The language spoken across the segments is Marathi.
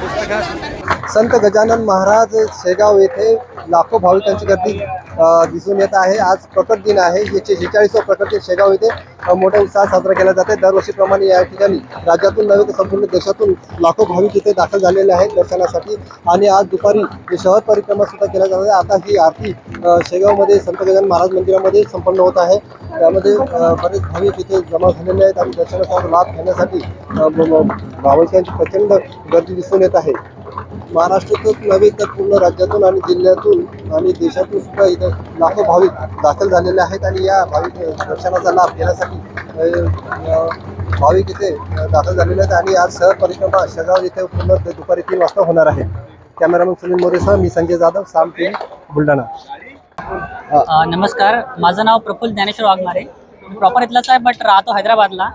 पुस्तक संत गजानन महाराज शेगाव येथे लाखो भाविकांची गर्दी दिसून येत आहे. आज प्रकट दिन आहे. याचे शेचाळीसवा प्रकट दिन शेगाव येथे मोठ्या उत्साहात साजरा केला जाते. दरवर्षीप्रमाणे या ठिकाणी राज्यातून नव्हे तर संपूर्ण देशातून लाखो भाविक इथे दाखल झालेले आहेत दर्शनासाठी. आणि आज दुपारी शहर परिक्रमा सुद्धा केल्या जात आता ही आरती शेगावमध्ये संत गजानन महाराज मंदिरामध्ये संपन्न होत आहे. त्यामध्ये बरेच भाविक इथे जमा झालेले आहेत. आणि दर्शनाचा लाभ घेण्यासाठी भाविकांची प्रचंड गर्दी दिसून येत आहे. महाराष्ट्रातच नव्हे तर पूर्ण राज्यातून आणि जिल्ह्यातून आणि देशातून सुद्धा इथं लाखो भाविक दाखल झालेले आहेत आणि या भाविक दर्शनाचा लाभ घेण्यासाठी भाविक इथे दाखल झालेले आहेत आणि आज शहर परिक्रमा शेगाव इथे पूर्ण दुपारी तीन वाजता होणार आहे. कॅमेरामन सुनील मोरेसह मी संजय जाधव साम टी बुलढाणा. नमस्कार. माझं नाव प्रफुल्ल ज्ञानेश्वर वाघमारे. प्रॉपर इथलाच आहे बट राहतो हैदराबादला.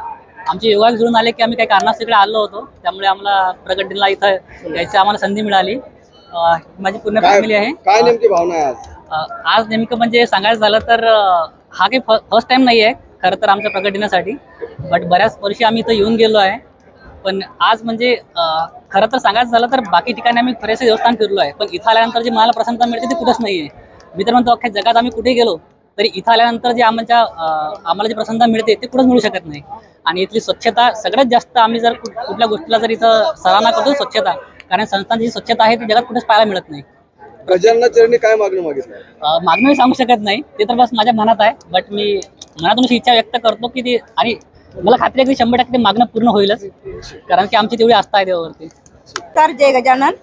आमचे युवक जुळून आले की आम्ही काही कारणास्तव इकडे आलो होतो. त्यामुळे आम्हाला प्रगतीला इथं यायची आम्हाला संधी मिळाली. माझी पूर्ण फॅमिली आहे. काय नेमकी भावना आहे आज? नेमकं म्हणजे सांगायचं झालं तर हा काही फर्स्ट टाइम नाही आहे खरं तर आमच्या प्रकटण्यासाठी बट बऱ्याच वर्षी आम्ही इथं येऊन गेलो आहे. पण आज म्हणजे खरं तर सांगायचं झालं तर बाकी ठिकाणी आम्ही बरेचसे देवस्थान फिरलो आहे. पण इथं आल्यानंतर जी मला प्रसन्नता मिळते ती कुठंच नाही आहे मी तर म्हणतो अख्ख्या जगात आम्ही कुठे गेलो तरी इथं आल्यानंतर जे आमच्या आम्हाला जी प्रसन्नता मिळते ते कुठंच मिळू शकत नाही. आणि इथली स्वच्छता सगळ्यात जास्त आम्ही जर कुठ- कुठल्या गोष्टीला जर इथं सराहना करतो स्वच्छता कारण संस्थांची जी स्वच्छता आहे ती जगात कुठेच पाहायला मिळत नाही. गजानना चरणी काय मागणं मागितलं? मागणं मी सांगू शकत नाही. ते तर बस माझ्या मनात आहे बट मी मनातून अशी इच्छा व्यक्त करतो की ते आणि मला खात्री आहे की शंभर टक्के ते मागणं पूर्ण होईलच कारण की आमची तेवढी आस्था आहे देवावरती. नमस्कार जय गजानन.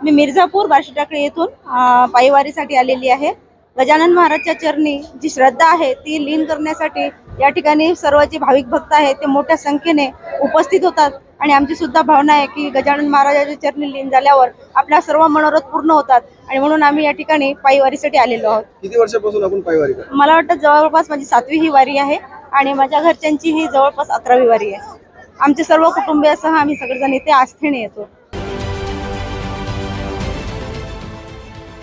मी मिर्झापूर बार्शीटाकळी येथून अ, पायीवारीसाठी आलेली आहे. गजानन महाराजच्या चरणी जी श्रद्धा आहे ती लीन करण्यासाठी या ठिकाणी सर्व जे भाविक भक्त आहेत ते मोठ्या संख्येने उपस्थित होतात. आणि आमची सुद्धा भावना आहे की गजानन महाराजाच्या चरणी लीन झाल्यावर आपल्या सर्व मनोरथ पूर्ण होतात. आणि म्हणून आम्ही या ठिकाणी पायीवारीसाठी आलेलो आहोत. किती वर्षापासून आपण पायवारी मला वाटतं जवळपास माझी सातवी ही वारी आहे आणि माझ्या घरच्यांची ही जवळपास अकरावी वारी आहे. आमचे सर्व कुटुंबियासह आम्ही सगळेजण इथे आस्थेने येतो.